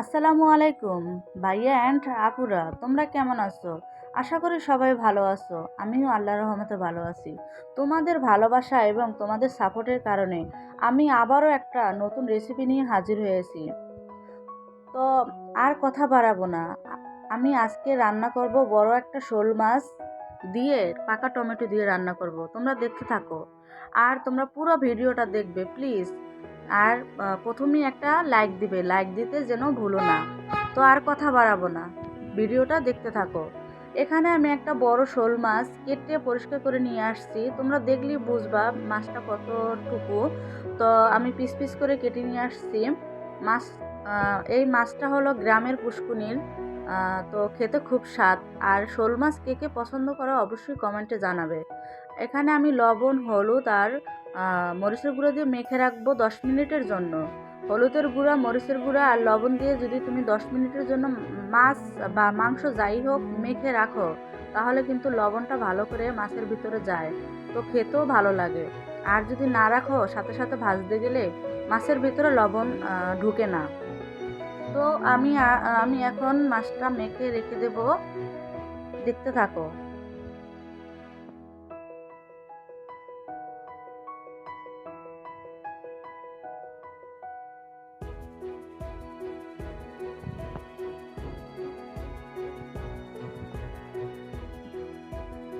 আসসালামু আলাইকুম, ভাইয়া অ্যান্ড আপুরা, তোমরা কেমন আছো? আশা করি সবাই ভালো আছো, আমিও আল্লাহর রহমতে ভালো আছি। তোমাদের ভালোবাসা এবং তোমাদের সাপোর্টের কারণে আমি আবারও একটা নতুন রেসিপি নিয়ে হাজির হয়েছি। তো আর কথা বাড়াবো না, আমি আজকে রান্না করব বড় একটা শোল মাছ দিয়ে পাকা টমেটো দিয়ে রান্না করব, তোমরা দেখতে থাকো। আর তোমরা পুরো ভিডিওটা দেখবে প্লিজ আর প্রথমেই একটা লাইক দিবে। লাইক দিতে যেন ভুলো না। তো আর কথা বাড়াবো না। ভিডিওটা দেখতে থাকো। এখানে আমি একটা বড় শোল মাছ কেটে পরিষ্কার করে নিয়ে আসছি। তোমরা দেখলেই বুঝবা মাছটা কতটুকু। তো আমি পিস পিস করে কেটে নিয়ে আসছি। মাছ এই মাছটা হলো গ্রামের পুষ্কুনির। তো খেতে খুব স্বাদ। আর শোল মাছ কে কে পছন্দ করো অবশ্যই কমেন্টে জানাবে। এখানে আমি লবণ, হলুদ আর মরিচের গুঁড়ো দিয়ে মেখে রাখব দশ মিনিটের জন্য। হলুদের গুঁড়া, মরিচের গুঁড়া আর লবণ দিয়ে যদি তুমি দশ মিনিটের জন্য মাছ বা মাংস যাই হোক মেখে রাখো, তাহলে কিন্তু লবণটা ভালো করে মাছের ভিতরে যায়। তো খেতেও ভালো লাগে। আর যদি না রাখো, সাথে সাথে ভাজতে গেলে মাছের ভিতরে লবণ ঢুকে না। তো আমি আমি এখন মাছটা মেখে রেখে দেব। দেখতে থাকো।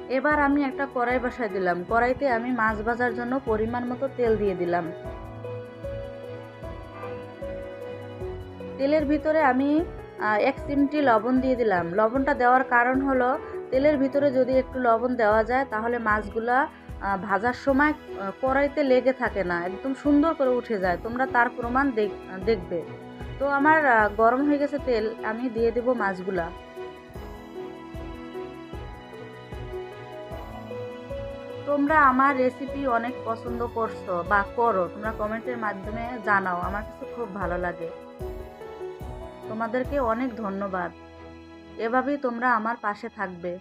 এবার আমি একটা কড়াই বসাই দিলাম। কড়াইতে আমি মাছ ভাজার জন্য পরিমাণ মতো তেল দিয়ে দিলাম। তেলের ভিতরে আমি এক চিমটি লবণ দিয়ে দিলাম। লবণটা দেওয়ার কারণ হলো, তেলের ভিতরে যদি একটু লবণ দেওয়া যায়, তাহলে মাছগুলা ভাজার সময় কড়াইতে লেগে থাকে না। একদম সুন্দর করে উঠে যায়। তোমরা তার প্রমাণ দেখ- দেখবে। তো আমার গরম হয়ে গেছে তেল। আমি দিয়ে দেব মাছগুলা। তোমরা আমার রেসিপি অনেক পছন্দ করছ বা করো, তোমরা কমেন্টের মাধ্যমে জানাও, আমার কাছে খুব ভালো লাগে। তোমাদেরকে অনেক ধন্যবাদ। এভাবেই তোমরা আমার পাশে থাকবে।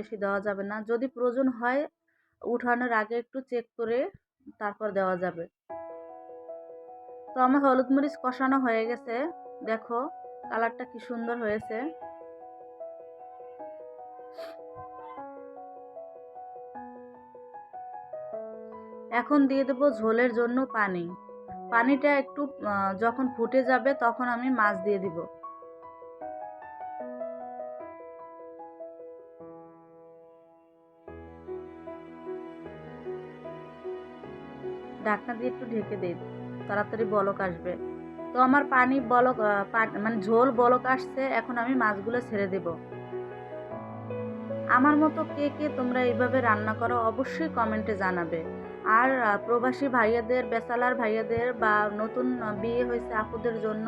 বেশি দেওয়া যাবে না। যদি প্রয়োজন হয়, উঠানোর আগে একটু চেক করে তারপর দেওয়া যাবে। তো আমার হলুদ মরিচ কষানো হয়ে গেছে। দেখো, কালারটা কি সুন্দর হয়েছে। এখন দিয়ে দেবো ঝোলের জন্য পানি। পানিটা একটু যখন ফুটে যাবে, তখন আমি মাছ দিয়ে দিব। ঢাকনা দিয়ে একটু ঢেকে দিই, তাড়াতাড়ি বলক আসবে। তো আমার পানি বলক মানে ঝোল বলক আসছে, এখন আমি মাছগুলো ছেড়ে দেব। আমার মতো কে কে তোমরা এইভাবে রান্না করো অবশ্যই কমেন্টে জানাবে। আর প্রবাসী ভাইয়াদের, বেসালার ভাইয়াদের বা নতুন বিয়ে হয়েছে আপুদের জন্য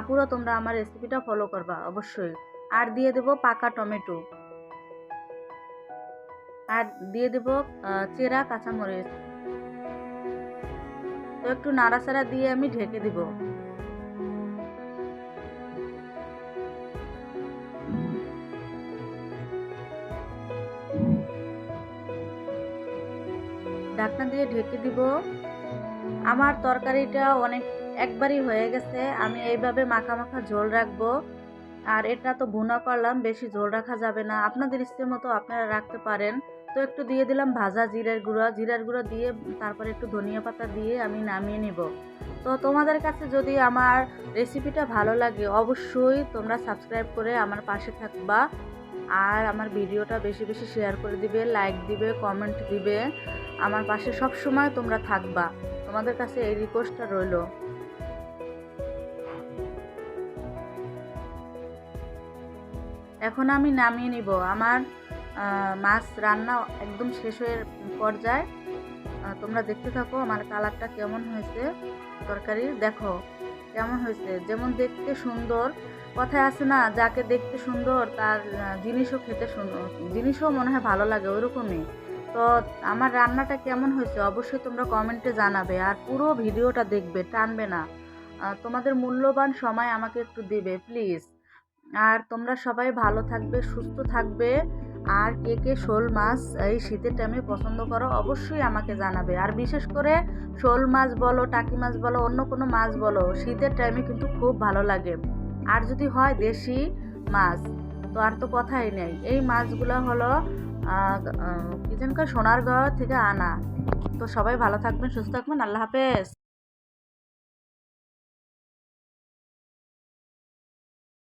আপুরা তোমরা আমার রেসিপিটা ফলো করবা অবশ্যই। আর দিয়ে দেব পাকা টমেটো। আর দিয়ে দেব চেরা, কাঁচামরিচ। তো একটু নাড়াচাড়া দিয়ে আমি ঢেকে দিব। ঢাকনা দিয়ে ঢেকে দিব। আমার তরকারিটা অনেক একবারই হয়ে গেছে। আমি এইভাবে মাখা মাখা ঝোল রাখব। আর এটা তো ভুনা করলাম, বেশি ঝোল রাখা যাবে না। আপনাদের ইচ্ছে মতো আপনারা রাখতে পারেন। তো একটু দিয়ে দিলাম ভাজা জিরের গুঁড়া। জিরার গুঁড়া দিয়ে তারপরে একটু ধনিয়া পাতা দিয়ে আমি নামিয়ে নিব। তো তোমাদের কাছে যদি আমার রেসিপিটা ভালো লাগে, অবশ্যই তোমরা সাবস্ক্রাইব করে আমার পাশে থাকবা। আর আমার ভিডিওটা বেশি বেশি শেয়ার করে দিবে লাইক দিবে কমেন্ট দিবে। আমার পাশে সব সময় তোমরা থাকবা। তোমাদের কাছে এই রিকোয়েস্টটা রইল। এখন আমি নামিয়ে নিব। আমার মাছ রান্না একদম শেষ হয়ে পর্যায়ে তোমরা দেখতে থাকো আমার কালারটা কেমন হয়েছে তরকারি। দেখো কেমন হয়েছে। যেমন দেখতে সুন্দর। কথায় আছে না, যাকে দেখতে সুন্দর তার জিনিসও খেতে সুন্দর। জিনিসও মনে হয় ভালো লাগে, ওইরকমই। তো আমার রান্নাটা কেমন হয়েছে অবশ্যই তোমরা কমেন্টে জানাবে আর পুরো ভিডিওটা দেখবে, টানবে না। তোমাদের মূল্যবান সময় আমাকে একটু দেবে, প্লিজ। আর তোমরা সবাই ভালো থাকবে, সুস্থ থাকবে। আর কে কে শোল মাছ এই শীতের টাইমে পছন্দ করো অবশ্যই আমাকে জানাবে। আর বিশেষ করে শোল মাছ বলো, টাকি মাছ বলো, অন্য কোনো মাছ বলো, শীতের টাইমে কিন্তু খুব ভালো লাগে। আর যদি হয় দেশি মাছ, তো আর তো কথাই নেই। এই মাছগুলো হলো কি যেন কয়, সোনারগাঁও থেকে আনা। তো সবাই ভালো থাকবেন, সুস্থ থাকবেন, আল্লাহ হাফেজ।